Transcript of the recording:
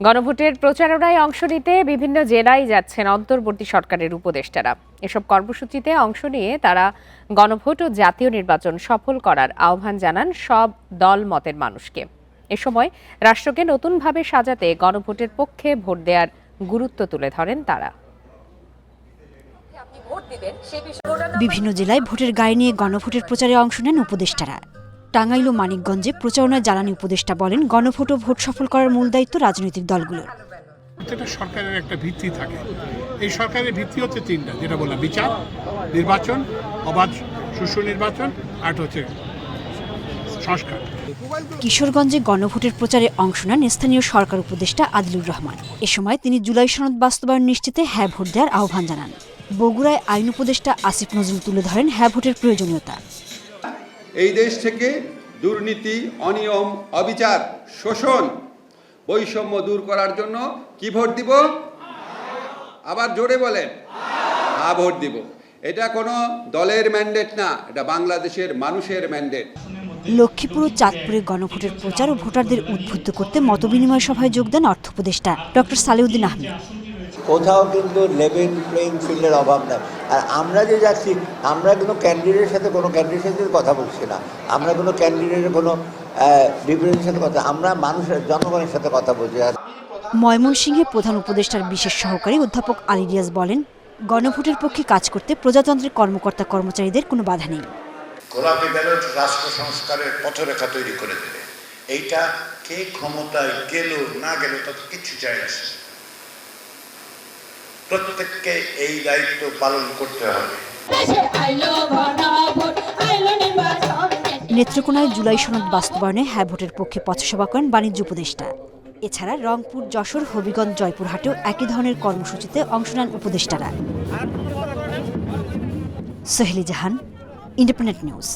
গণভোটের প্রচারণায় অংশ নিতে বিভিন্ন জেলায় যাচ্ছেন অন্তর্বর্তী সরকারের উপদেষ্টারা। এসব কর্মসূচিতে অংশ নিয়ে তারা গণভোট ও জাতীয় নির্বাচন সফল করার আহ্বান জানান সব দল মতের মানুষকে। এ সময় রাষ্ট্রকে নতুনভাবে সাজাতে গণভোটের পক্ষে ভোট দেওয়ার গুরুত্ব তুলে ধরেন তারা। বিভিন্ন জেলায় ভোটের গায়ে নিয়ে গণভোটের প্রচারে অংশ নেন উপদেষ্টারা। টাঙ্গাইল ও মানিকগঞ্জে প্রচারণায় জ্বালানি উপদেষ্টা বলেন গণভোট ও ভোট সফল করার মূল দায়িত্ব রাজনৈতিক দলগুলোর। প্রত্যেকটা সরকারের একটা ভিত্তি থাকে। এই সরকারের ভিত্তি হচ্ছে তিনটা যেটা বললাম বিচার নির্বাচন অবাধ সুষ্ঠু নির্বাচন আর হচ্ছে সংস্কার। কিশোরগঞ্জে গণভোটের প্রচারে অংশ নেন স্থানীয় সরকার উপদেষ্টা আদিলুর রহমান। এ সময় তিনি জুলাই সনদ বাস্তবায়ন নিশ্চিতে হ্যাঁ ভোট দেওয়ার আহ্বান জানান। বগুড়ায় আইন উপদেষ্টা আসিফ নজরুল তুলে ধরেন হ্যাঁ ভোটের প্রয়োজনীয়তা। এই দেশ থেকে দুর্নীতি, অনিয়ম, অবিচার, শোষণ বৈষম্য দূর করার জন্য কি ভোট দিব? আবার জোরে বলেন। হা ভোট দিব। এটা কোনো দলের ম্যান্ডেট না, এটা বাংলাদেশের মানুষের ম্যান্ডেট। লক্ষ্মীপুর ও চাঁদপুরে গণভোটের প্রচার ও ভোটারদের উদ্বুদ্ধ করতে মতবিনিময় সভায় যোগ দেন অর্থ উপদেষ্টা ডক্টর সালেউদ্দিন আহমেদ। কোথাও কিন্তু লেভেল প্লেইং ফিল্ডের অভাব নাই। আর আমরা যে যাচ্ছি আমরা কোনো ক্যান্ডিডেটের সাথে কোনো ক্যান্ডিডেটের সাথে কথা বলছি না। আমরা কোনো ক্যান্ডিডেটের কোনো বিপরীতের সাথে কথা আমরা মানুষের জনগণের সাথে কথা বলছি। আর ময়মনসিংহে প্রধান উপদেষ্টার বিশেষ সহকারী অধ্যাপক আলী রিয়াজ বলেন গণভোটের পক্ষে কাজ করতে প্রজাতন্ত্রের কর্মকর্তা কর্মচারীদের কোনো বাধা নেই। গোলাপি ব্যালট রাষ্ট্র সংস্কারের পথরেখা তৈরি করে দেবে। এইটা কে ক্ষমতায় গেল না গেল তাতে কিচ্ছু যায় আসে না। প্রত্যেককে এই দায়িত্ব পালন করতে হবে। নেত্রকোনায় জুলাই সনদ বাস্তবায়নে হ্যাঁ ভোটের পক্ষে পথসভা করেন বাণিজ্য উপদেষ্টা। এছাড়া রংপুর, যশোর, হবিগঞ্জ, জয়পুরহাটেও একই ধরনের কর্মসূচিতে অংশ নেন উপদেষ্টারা। Soheli Jahan, Independent News.